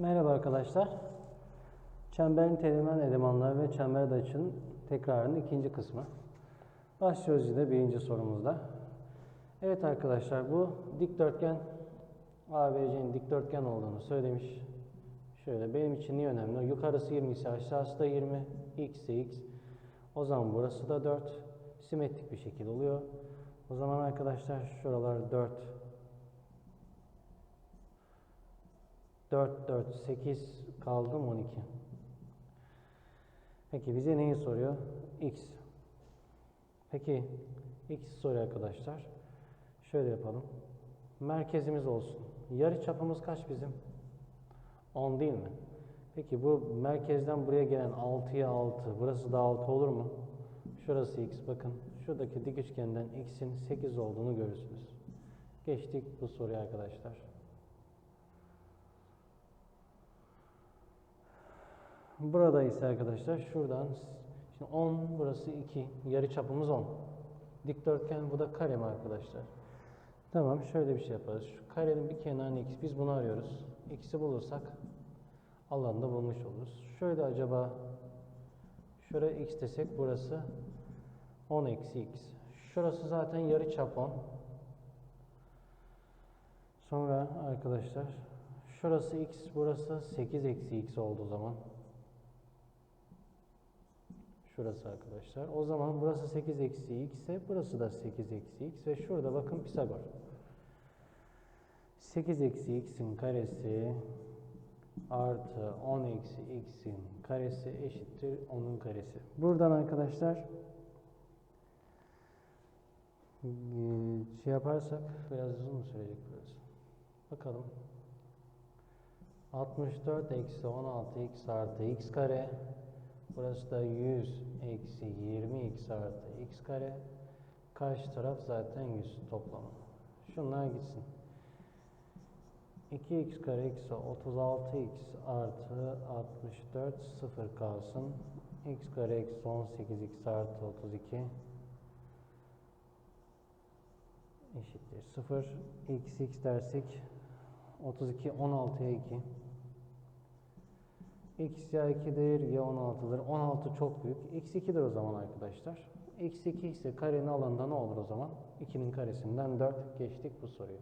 Merhaba arkadaşlar. Çemberin teğmen elemanları ve çember açının tekrarının ikinci kısmı. Başlıyoruz yine birinci sorumuzda. Evet arkadaşlar bu dikdörtgen ABC'nin dikdörtgen olduğunu söylemiş. Şöyle benim için niye önemli? Yukarısı 20 ise aşağısı da 20. X ise X. O zaman burası da 4. Simetrik bir şekil oluyor. O zaman arkadaşlar şuralar 4. 4, 4, 8 kaldı mı 12? Peki bize neyi soruyor? X. Peki X soruyor arkadaşlar. Şöyle yapalım. Merkezimiz olsun. Yarı çapımız kaç bizim? 10 değil mi? Peki bu merkezden buraya gelen 6'ya 6. Burası da 6 olur mu? Şurası X. Bakın şuradaki dik üçgenden X'in 8 olduğunu görürsünüz. Geçtik bu soruya arkadaşlar. Burada ise arkadaşlar şuradan şimdi 10 burası 2 yarı çapımız 10. Dikdörtgen bu da kare mi arkadaşlar? Tamam şöyle bir şey yaparız. Şu karenin bir kenarını x biz bunu arıyoruz. X'i bulursak alanı da bulmuş oluruz. Şöyle acaba şuraya x desek burası 10 eksi x. Şurası zaten yarı çap 10. Sonra arkadaşlar şurası x burası 8 eksi x oldu o zaman. Şurası arkadaşlar. O zaman burası 8 eksi x ise burası da 8 eksi x ve şurada bakın Pisagor. 8 eksi x'in karesi artı 10 eksi x'in karesi eşittir 10'un karesi. Buradan arkadaşlar şey yaparsak biraz uzun mu sürecek burası? Bakalım. 64 eksi 16 x artı x kare Burası da 100 eksi 20x artı x kare. Karşı taraf zaten 100 toplamı. Şunlar gitsin. 2x kare eksi 36x artı 64 sıfır kalsın. x kare eksi 18x artı 32 eşittir 0. x x dersek 32 16'ya 2 x ya 2'dir ya 16'dır. 16 çok büyük. x 2'dir o zaman arkadaşlar. x 2 ise karenin alanında ne olur o zaman? 2'nin karesinden 4 geçtik bu soruyu.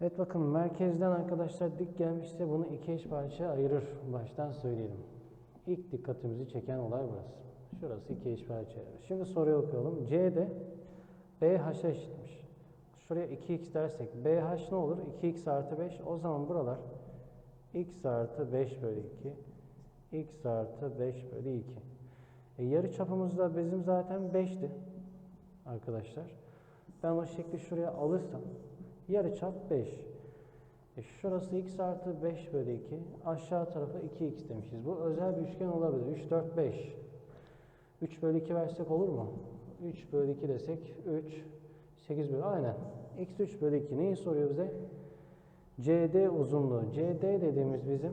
Evet bakın merkezden arkadaşlar dik gelmişse bunu iki eş parçaya ayırır. Baştan söyleyelim. İlk dikkatimizi çeken olay burası. Şurası iki eş parçaya ayırır. Şimdi soruyu okuyalım. C'de BH'a eşitmiş. Şuraya 2x dersek BH ne olur? 2x artı 5. O zaman buralar x artı 5 bölü 2 x artı 5 bölü 2 e, yarı çapımız da bizim zaten 5'ti arkadaşlar. Ben o şekli şuraya alırsam yarı çap 5 e, şurası x artı 5 bölü 2 aşağı tarafa 2x demişiz. Bu özel bir üçgen olabilir. 3 4 5 3 bölü 2 versek olur mu? 3 bölü 2 desek 3 8 bölü aynen. X 3 bölü 2 neyi soruyor bize CD uzunluğu. CD dediğimiz bizim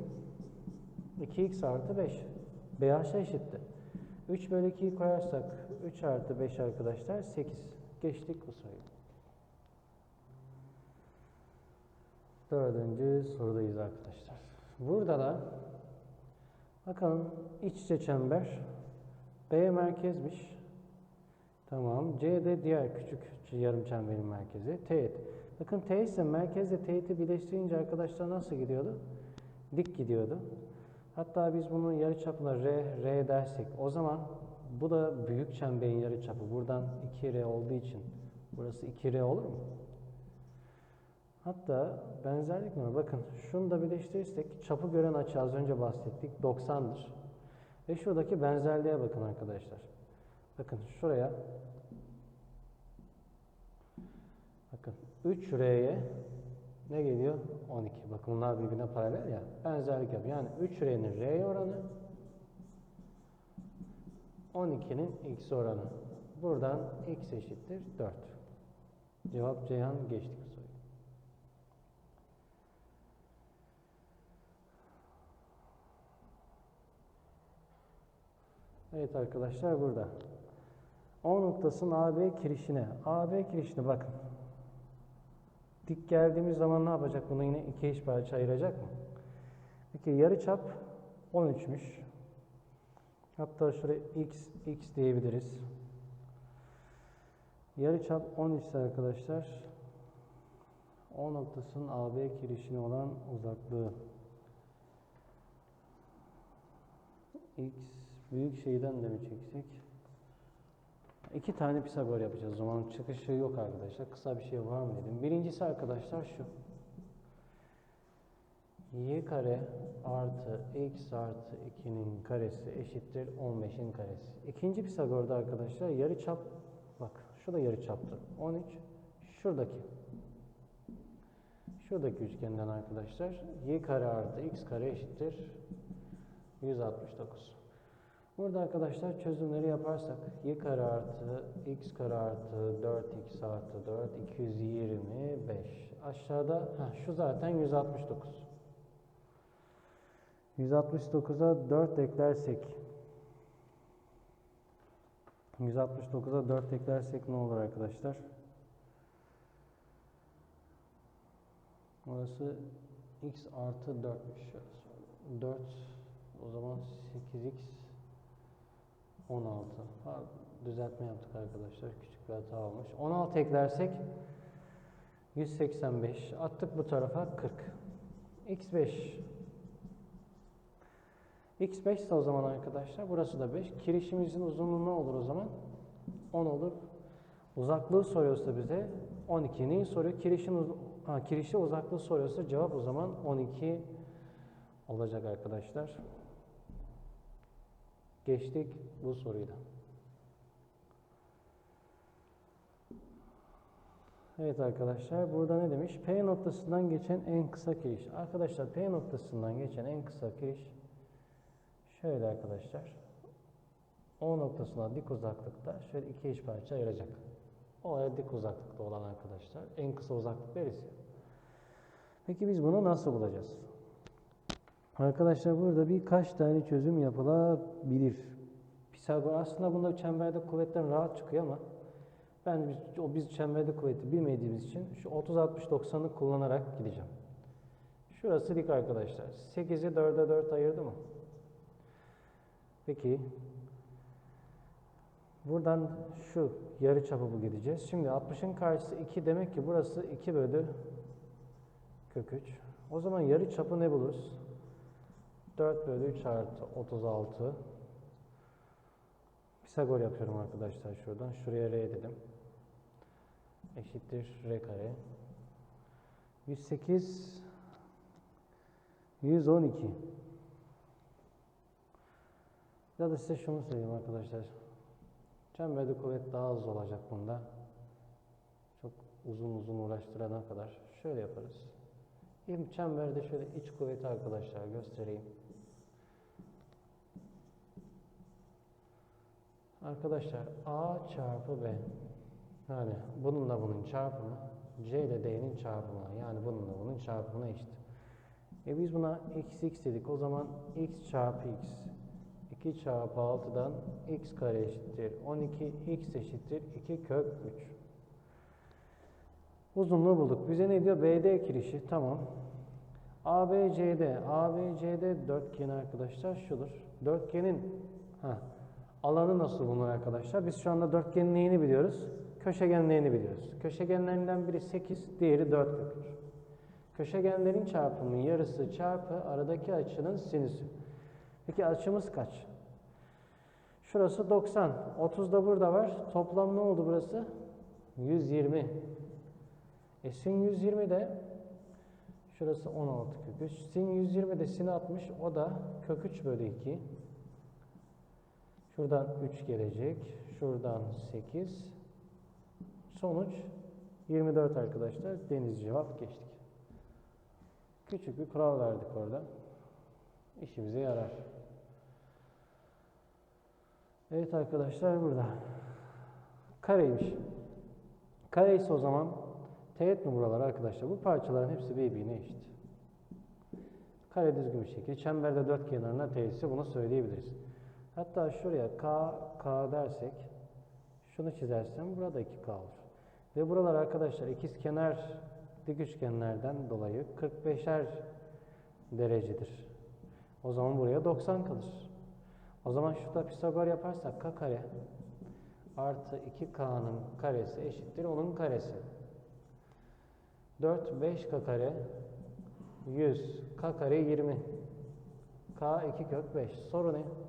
2x artı 5. BH'a eşitti. 3 bölü 2'yi koyarsak 3 artı 5 arkadaşlar 8. Geçtik bu soruyu. Dördüncü sorudayız arkadaşlar. Burada da bakalım iç içe çember B merkezmiş. Tamam. C de diğer küçük yarım çemberin merkezi. Teğet. Bakın T ise merkezle teğeti birleştirince arkadaşlar nasıl gidiyordu? Dik gidiyordu. Hatta biz bunun yarıçapına R, R dersek o zaman bu da büyük çemberin yarıçapı. Buradan 2R olduğu için burası 2R olur mu? Hatta benzerlik var? Bakın şunu da birleştirirsek çapı gören açı az önce bahsettik 90'dır. Ve şuradaki benzerliğe bakın arkadaşlar. Bakın şuraya bakın 3R'ye ne geliyor? 12. Bakın bunlar birbirine paralel ya. Benzerlik yapıyor. Yani 3R'nin R'ye oranı 12'nin X oranı. Buradan X eşittir 4. Cevap Ceyhan geçtik soruyu. Evet arkadaşlar burada. O noktasının AB kirişine. AB kirişine bakın. Dik geldiğimiz zaman ne yapacak? Bunu yine iki eş parça ayıracak mı? Peki yarıçap 13'müş. Hatta şuraya x, x diyebiliriz. Yarıçap 13 ise arkadaşlar O noktasının AB kirişine olan uzaklığı x büyük şeyden de mi çeksek? İki tane Pisagor yapacağız o zaman. Çıkışı yok arkadaşlar. Kısa bir şey var mı dedim. Birincisi arkadaşlar şu. y kare artı x artı 2'nin karesi eşittir 15'in karesi. İkinci Pisagor'da arkadaşlar yarı çap bak şu da yarı çaptır. 13 şuradaki şuradaki üçgenden arkadaşlar y kare artı x kare eşittir 169. Burada arkadaşlar çözümleri yaparsak y kare artı x kare artı 4x artı 4 225. Aşağıda ha, şu zaten 169. 169'a 4 eklersek 169'a 4 eklersek ne olur arkadaşlar? Orası x artı 4'müş. 4 o zaman 8x 16. Ha, düzeltme yaptık arkadaşlar. Küçük bir hata olmuş. 16 eklersek 185. Attık bu tarafa 40. x5 x5 ise o zaman arkadaşlar burası da 5. Kirişimizin uzunluğu ne olur o zaman? 10 olur. Uzaklığı soruyorsa bize 12. Neyi soruyor? Kirişin ha, kirişi uzaklığı soruyorsa cevap o zaman 12 olacak arkadaşlar. Geçtik bu soruyu. Evet arkadaşlar burada ne demiş? P noktasından geçen en kısa kiriş. Arkadaşlar P noktasından geçen en kısa kiriş şöyle arkadaşlar. O noktasına dik uzaklıkta şöyle iki eş parça ayıracak. Oraya dik uzaklıkta olan arkadaşlar. En kısa uzaklık neresi? Peki biz bunu nasıl bulacağız? Arkadaşlar burada birkaç tane çözüm yapılabilir. Pisagor aslında bunda çemberde kuvvetten rahat çıkıyor ama ben biz, o biz çemberde kuvveti bilmediğimiz için şu 30 60 90'ı kullanarak gideceğim. Şurası dik arkadaşlar. 8'i 4'e 4 ayırdı mı? Peki buradan şu yarı çapı bu gideceğiz. Şimdi 60'ın karşısı 2 demek ki burası 2 bölü kök 3. O zaman yarı çapı ne buluruz? 4 bölü 3 artı 36. Pisagor yapıyorum arkadaşlar şuradan. Şuraya R dedim. Eşittir R kare. 108 112 Ya da size şunu söyleyeyim arkadaşlar. Çemberde kuvvet daha az olacak bunda. Çok uzun uzun uğraştırana kadar. Şöyle yaparız. İlk çemberde şöyle iç kuvveti arkadaşlar göstereyim. Arkadaşlar A çarpı B yani bununla bunun çarpımı C ile D'nin çarpımına yani bununla bunun çarpımına eşit. E biz buna x x dedik. O zaman x çarpı x 2 çarpı 6'dan x kare eşittir 12 x eşittir 2 kök 3. Uzunluğu bulduk. Bize ne diyor? BD kirişi. Tamam. ABCD. ABCD dörtgeni arkadaşlar şudur. Dörtgenin ha, alanı nasıl bulunur arkadaşlar? Biz şu anda dörtgenin neyini biliyoruz? Köşegenlerini biliyoruz. Köşegenlerinden biri 8, diğeri 4 köktür. Köşegenlerin çarpımı yarısı çarpı aradaki açının sinüsü. Peki açımız kaç? Şurası 90. 30 da burada var. Toplam ne oldu burası? 120. E sin 120 de şurası 16 kök 3. Sin 120 de sin 60 o da kök 3 bölü 2. Şuradan 3 gelecek. Şuradan 8. Sonuç 24 arkadaşlar. Deniz cevap geçtik. Küçük bir kural verdik orada. İşimize yarar. Evet arkadaşlar burada. Kareymiş. Kare ise o zaman teğet mi buralar arkadaşlar? Bu parçaların hepsi birbirine eşit. Kare düzgün bir şekilde çemberde dört kenarına teğetse bunu söyleyebiliriz. Hatta şuraya K, K dersek şunu çizersem burada 2K olur. Ve buralar arkadaşlar ikiz kenar dik üçgenlerden dolayı 45'er derecedir. O zaman buraya 90 kalır. O zaman şurada Pisagor yaparsak k kare artı 2k'nın karesi eşittir onun karesi. 4 5k kare 100 k kare 20 k 2 kök 5 soru ne?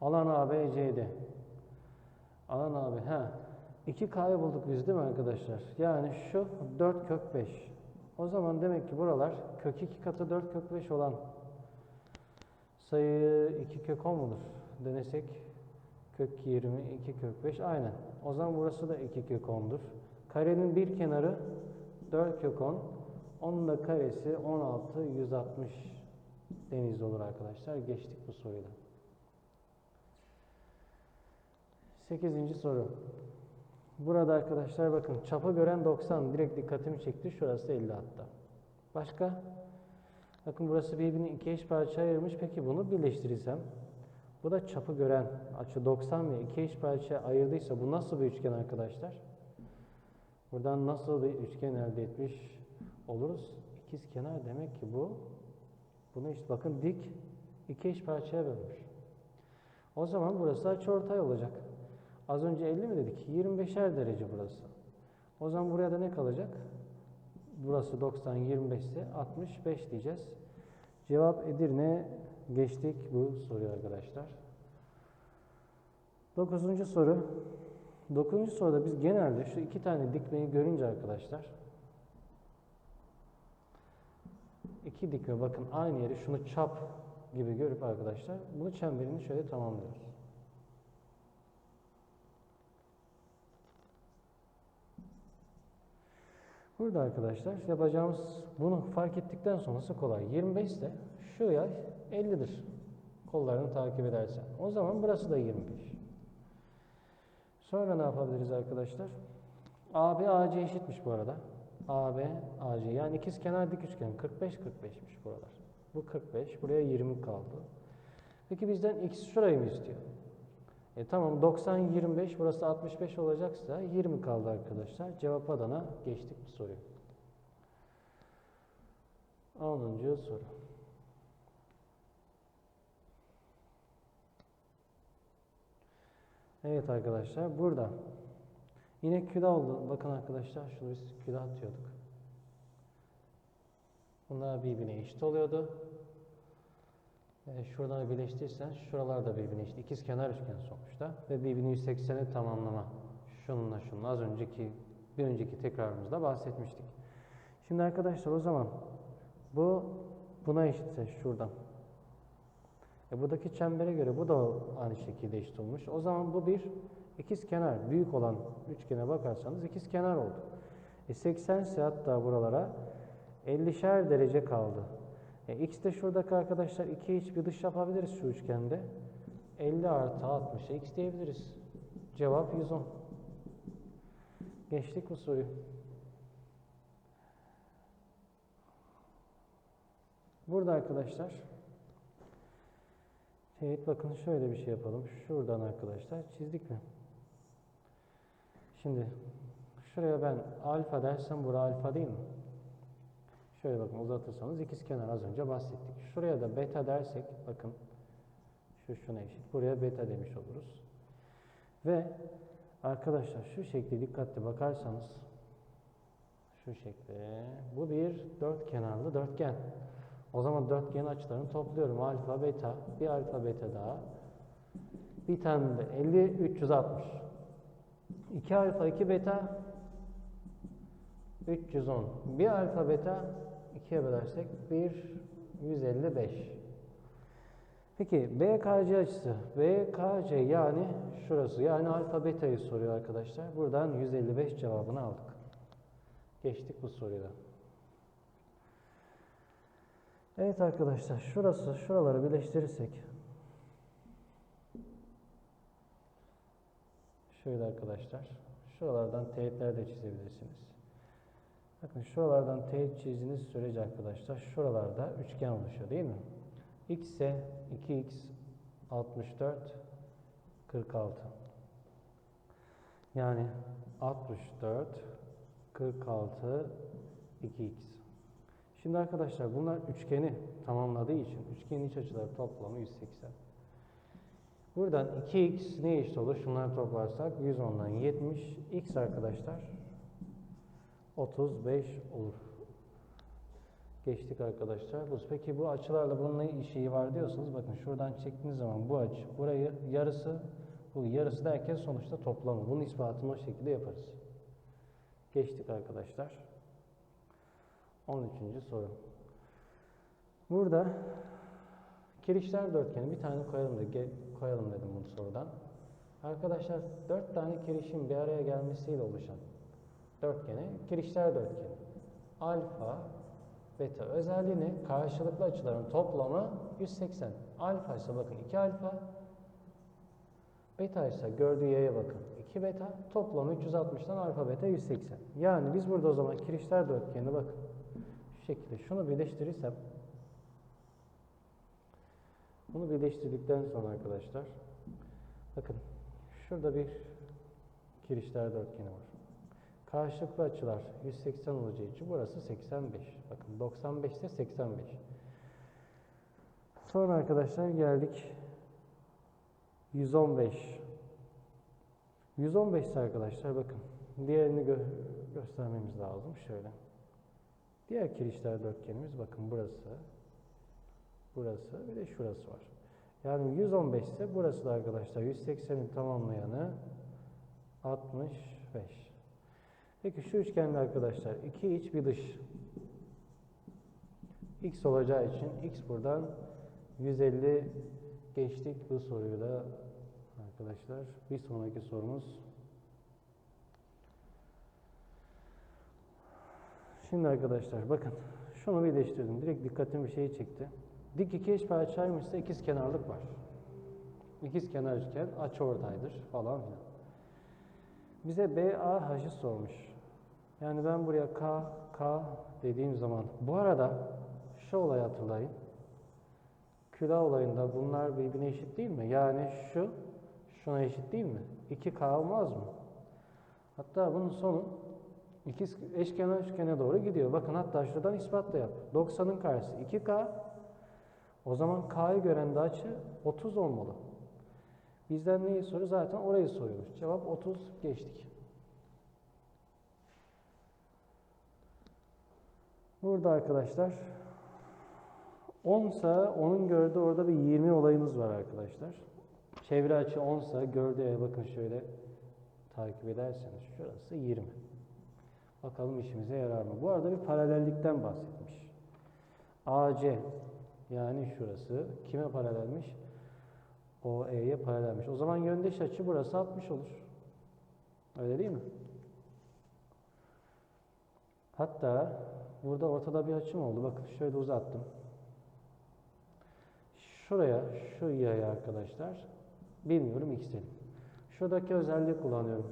Alan ABCD Alan abi ha 2k'yı bulduk biz değil mi arkadaşlar? Yani şu 4 kök 5 o zaman demek ki buralar kök 2 katı 4 kök 5 olan sayı 2 kök 10 mudur? Denesek kök 20 2 kök 5 aynen. O zaman burası da 2 kök 10'dur. Karenin bir kenarı 4 kök 10. Onun da karesi 16 160 deniz olur arkadaşlar. Geçtik bu soruyla. 8. soru. Burada arkadaşlar bakın çapı gören 90 direkt dikkatimi çekti. Şurası 50 hatta. Başka? Bakın burası birbirini iki eş parçaya ayırmış. Peki bunu birleştirirsem bu da çapı gören açı 90 ve iki eş parçaya ayırdıysa bu nasıl bir üçgen arkadaşlar? Buradan nasıl bir üçgen elde etmiş oluruz? İkiz kenar demek ki bu. Bunu işte bakın dik iki eş parçaya bölmüş. O zaman burası açıortay olacak. Az önce 50 mi dedik? 25'er derece burası. O zaman buraya da ne kalacak? Burası 90, 25 ise 65 diyeceğiz. Cevap Edirne geçtik bu soruyu arkadaşlar. Dokuzuncu soru. Dokuzuncu soruda biz genelde şu iki tane dikmeyi görünce arkadaşlar iki dikme bakın aynı yeri şunu çap gibi görüp arkadaşlar bunu çemberini şöyle tamamlıyoruz. Burada arkadaşlar yapacağımız bunu fark ettikten sonrası kolay. 25 ise şu yay 50'dir. Kollarını takip edersen. O zaman burası da 25. Sonra ne yapabiliriz arkadaşlar? AB AC eşitmiş bu arada. AB AC yani ikiz kenar dik üçgen 45 45'miş buralar. Bu 45 buraya 20 kaldı. Peki bizden x şurayı mı istiyor? E tamam 90 25 burası 65 olacaksa 20 kaldı arkadaşlar. Cevap Adana geçtik bu soruyu. 10. soru. Evet arkadaşlar burada yine külah oldu. Bakın arkadaşlar şunu biz külah atıyorduk. Bunlar birbirine eşit oluyordu. E, şuradan birleştirirsen şuralar da birbirine eşit. İkiz kenar üçgen sonuçta ve birbirini 180'e tamamlama. Şununla şununla az önceki bir önceki tekrarımızda bahsetmiştik. Şimdi arkadaşlar o zaman bu buna eşitse şuradan. E buradaki çembere göre bu da aynı şekilde eşit olmuş. O zaman bu bir ikiz kenar. Büyük olan üçgene bakarsanız ikiz kenar oldu. E 80 ise hatta buralara 50'şer derece kaldı. E, x de şuradaki arkadaşlar 2 iç bir dış yapabiliriz şu üçgende. 50 artı 60'a x diyebiliriz. Cevap 110. Geçtik bu soruyu. Burada arkadaşlar Evet bakın şöyle bir şey yapalım. Şuradan arkadaşlar çizdik mi? Şimdi şuraya ben alfa dersem bura alfa değil mi? Şöyle bakın uzatırsanız ikiz kenar az önce bahsettik. Şuraya da beta dersek bakın şu şuna eşit. Buraya beta demiş oluruz. Ve arkadaşlar şu şekli dikkatli bakarsanız şu şekle bu bir dört kenarlı dörtgen. O zaman dörtgen açılarını topluyorum. Alfa, beta, bir alfa, beta daha. Bir tane de 50, 360. 2 alfa, 2 beta 310. Bir alfa, beta 2'ye bölersek 1, 155. Peki BKC açısı. BKC yani şurası. Yani alfa beta'yı soruyor arkadaşlar. Buradan 155 cevabını aldık. Geçtik bu soruya. Evet arkadaşlar şurası şuraları birleştirirsek şöyle arkadaşlar şuralardan teğetler de çizebilirsiniz. Bakın şuralardan teğet çizdiğiniz sürece arkadaşlar şuralarda üçgen oluşuyor değil mi? x ise 2x 64 46 yani 64 46 2x. Şimdi arkadaşlar bunlar üçgeni tamamladığı için üçgenin iç açıları toplamı 180. Buradan 2x ne eşit olur? Şunları toplarsak 110'dan 70. x arkadaşlar 35 olur. Geçtik arkadaşlar. Bu- Peki bu açılarla bunun ne işi var diyorsanız bakın şuradan çektiğiniz zaman bu açı burayı yarısı bu yarısı derken sonuçta toplamı. Bunun ispatını o şekilde yaparız. Geçtik arkadaşlar. 13. soru. Burada kirişler dörtgeni bir tane koyalım da koyalım dedim bu sorudan. Arkadaşlar dört tane kirişin bir araya gelmesiyle oluşan dörtgene kirişler dörtgeni. Alfa, beta özelliği ne? Karşılıklı açıların toplamı 180. Alfa ise bakın 2 alfa, beta ise gördüğü yaya bakın 2 beta, toplamı 360'dan alfa beta 180. Yani biz burada o zaman kirişler dörtgeni bakın şu şekilde şunu birleştirirsem bunu birleştirdikten sonra arkadaşlar bakın şurada bir kirişler dörtgeni var. Karşılıklı açılar 180 olacağı için burası 85. Bakın 95 ise 85. Sonra arkadaşlar geldik 115. 115 ise arkadaşlar bakın diğerini gö- göstermemiz lazım. Şöyle. Diğer kirişler dörtgenimiz bakın burası. Burası bir de şurası var. Yani 115 ise burası da arkadaşlar 180'in tamamlayanı 65. Peki şu üçgende arkadaşlar iki iç bir dış. X olacağı için X buradan 150 geçtik bu soruyu da arkadaşlar. Bir sonraki sorumuz. Şimdi arkadaşlar bakın şunu birleştirdim. Direkt dikkatimi bir şey çekti. Dik iki eş parçaymışsa ikiz kenarlık var. İkiz kenar üçgen açı oradaydır falan filan. Bize BAH'ı sormuş. Yani ben buraya K, K dediğim zaman bu arada şu olayı hatırlayın. Külah olayında bunlar birbirine eşit değil mi? Yani şu şuna eşit değil mi? 2K olmaz mı? Hatta bunun sonu ikiz eşkenar üçgene doğru gidiyor. Bakın hatta şuradan ispat da yap. 90'ın karşısı 2K. O zaman K'yı gören de açı 30 olmalı. Bizden neyi soruyor? Zaten orayı soruyormuş. Cevap 30 geçtik. Burada arkadaşlar 10 ise onun gördüğü orada bir 20 olayımız var arkadaşlar. Çevre açı 10 ise gördüğü yere bakın şöyle takip ederseniz şurası 20. Bakalım işimize yarar mı? Bu arada bir paralellikten bahsetmiş. AC yani şurası kime paralelmiş? OE'ye paralelmiş. O zaman yöndeş açı burası 60 olur. Öyle değil mi? Hatta burada ortada bir açım oldu. Bakın şöyle uzattım. Şuraya, şu yaya arkadaşlar. Bilmiyorum x dedim. Şuradaki özelliği kullanıyorum.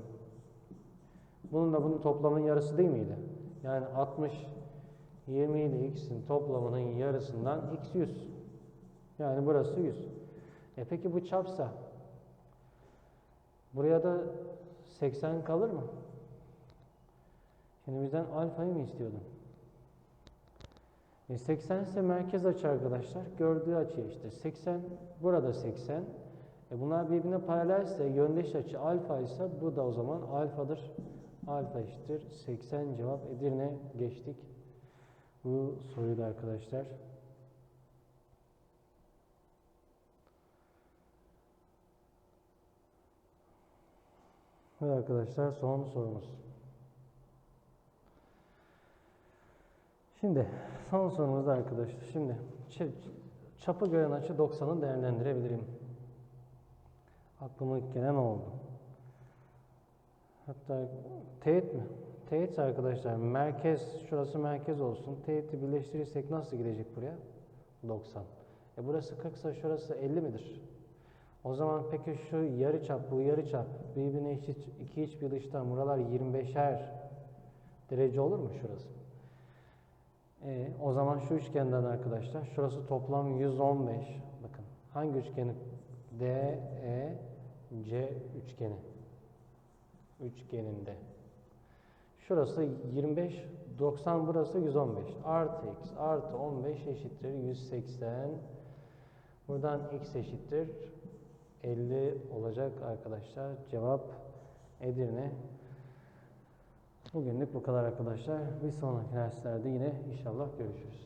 Bunun da bunun toplamın yarısı değil miydi? Yani 60 20 ile x'in toplamının yarısından x 100. Yani burası 100. E peki bu çapsa buraya da 80 kalır mı? Şimdi bizden alfayı mı istiyordun? E 80 ise merkez açı arkadaşlar. Gördüğü açı işte. 80 burada 80. E bunlar birbirine paralelse yöndeş açı alfa ise bu da o zaman alfadır. Alfa eşittir. 80 cevap Edirne geçtik. Bu soruyu da arkadaşlar. Ve arkadaşlar son sorumuz. Şimdi son sorumuzda arkadaşlar. Şimdi çapı gören açı 90'ı değerlendirebilirim. Aklıma ilk gelen oldu. Hatta teğet mi? Teğet arkadaşlar merkez, şurası merkez olsun. Teğeti birleştirirsek nasıl gidecek buraya? 90. E burası 40 ise şurası 50 midir? O zaman peki şu yarı çap, bu yarı çap birbirine eşit iki iç bir dıştan buralar 25'er derece olur mu şurası? E, o zaman şu üçgenden arkadaşlar şurası toplam 115. Bakın hangi üçgeni? D, E, C üçgeni. Üçgeninde. Şurası 25 90 burası 115. Artı x artı 15 eşittir 180. Buradan x eşittir 50 olacak arkadaşlar. Cevap Edirne. Bugünlük bu kadar arkadaşlar. Bir sonraki derslerde yine inşallah görüşürüz.